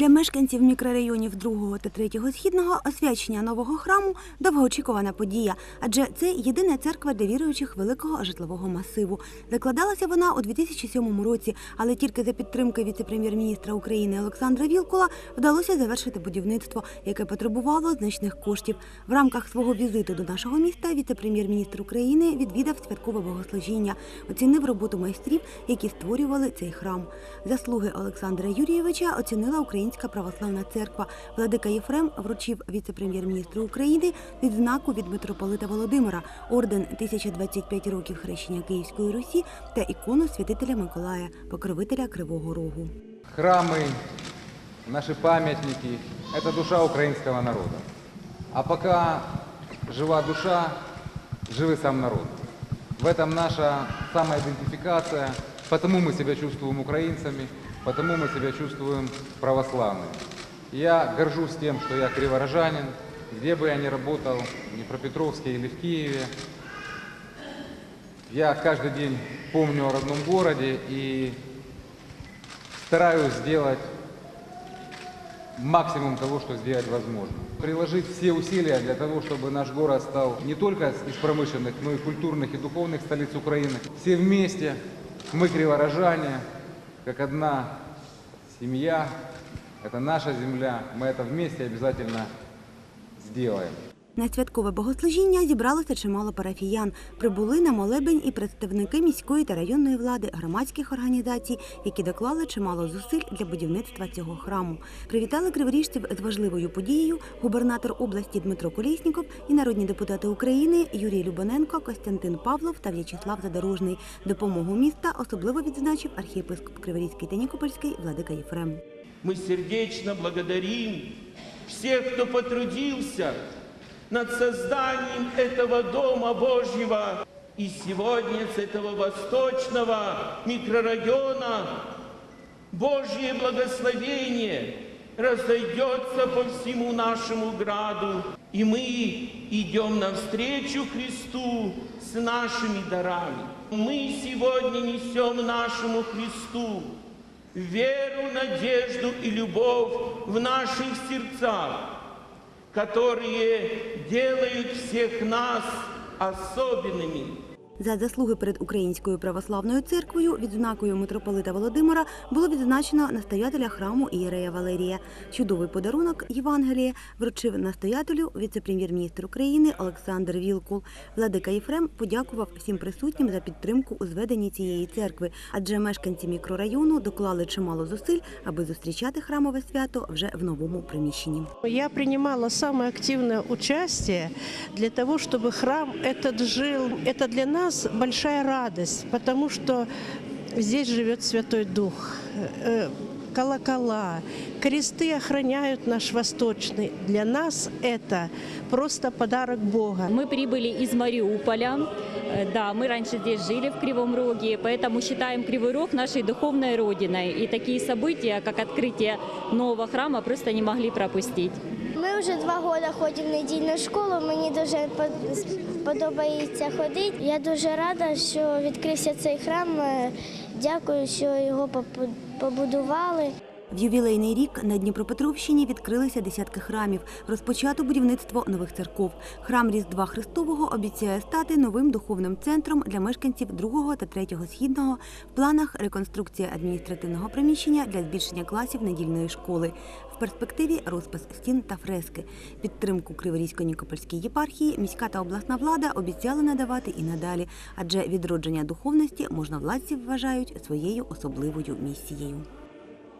Для мешканців мікрорайонів 2 та 3 східного освячення нового храму довгоочікувана подія, адже це єдина церква для віруючих великого житлового масиву. Закладалася вона у 2007 році, але тільки за підтримки віце-прем'єр-міністра України Олександра Вілкула вдалося завершити будівництво, яке потребувало значних коштів. В рамках свого візиту до нашого міста віце-прем'єр-міністр України відвідав святкове богослужіння, оцінив роботу майстрів, які створювали цей храм. Заслуги Олександра Юрійовича оцінила Українська православна церква. Владика Єфрем вручив віце-прем'єр-міністру України відзнаку від митрополита Володимира, орден 1025 років хрещення Київської Русі та ікону святителя Миколая, покровителя Кривого Рогу. Храмы, наши памятники – это душа украинского народа. А пока жива душа, жив и сам народ. В этом наша самоидентификация, потому мы себя чувствуем украинцами, потому мы себя чувствуем православными. Я горжусь тем, что я криворожанин, где бы я ни работал, в Днепропетровске или в Киеве, я каждый день помню о родном городе и стараюсь сделать максимум того, что сделать возможно. Приложить все усилия для того, чтобы наш город стал не только из промышленных, но и культурных и духовных столиц Украины. Все вместе, мы криворожане, как одна семья, это наша земля, мы это вместе обязательно сделаем. На святкове богослужіння зібралося чимало парафіян. Прибули на молебень і представники міської та районної влади, громадських організацій, які доклали чимало зусиль для будівництва цього храму. Привітали криворіжців з важливою подією губернатор області Дмитро Колєсніков і народні депутати України Юрій Любоненко, Костянтин Павлов та В'ячеслав Задорожний. Допомогу міста особливо відзначив архієпископ Криворізький та Нікопольський Владика Єфрем. Мы сердечно благодарим всех, кто потрудился над созданием этого Дома Божьего. И сегодня с этого восточного микрорайона Божье благословение разойдется по всему нашему граду. И мы идем навстречу Христу с нашими дарами. Мы сегодня несем нашему Христу веру, надежду и любовь в наших сердцах, которые делают всех нас особенными. За заслуги перед Українською православною церквою відзнакою митрополита Володимира було відзначено настоятеля храму Ієрея Валерія. Чудовий подарунок Євангелія вручив настоятелю віце-прем'єр-міністр України Олександр Вілкул. Владика Єфрем подякував всім присутнім за підтримку у зведенні цієї церкви, адже мешканці мікрорайону доклали чимало зусиль, аби зустрічати храмове свято вже в новому приміщенні. Я принимала самое активное участие для того, чтобы храм этот жил. Это для нас большая радость, потому что здесь живет Святой Дух. Э, Колокола, кресты охраняют наш восточный. Для нас это просто подарок Бога. Мы прибыли из Мариуполя. Э, Да, мы раньше здесь жили в Кривом Роге, поэтому считаем Кривой Рог нашей духовной родиной. И такие события, как открытие нового храма, просто не могли пропустить. Ми вже два роки ходимо в недільну школу. Мені дуже по- подобається ходити. Я дуже рада, що відкрився цей храм. Дякую, що його побудували. В ювілейний рік на Дніпропетровщині відкрилися десятки храмів. Розпочато будівництво нових церков. Храм Різдва Христового обіцяє стати новим духовним центром для мешканців 2 та 3 східного. В планах реконструкція адміністративного приміщення для збільшення класів недільної школи. В перспективі розпис стін та фрески. Підтримку Криворізько-Нікопольській єпархії міська та обласна влада обіцяли надавати і надалі, адже відродження духовності можновладці вважають своєю особливою місією.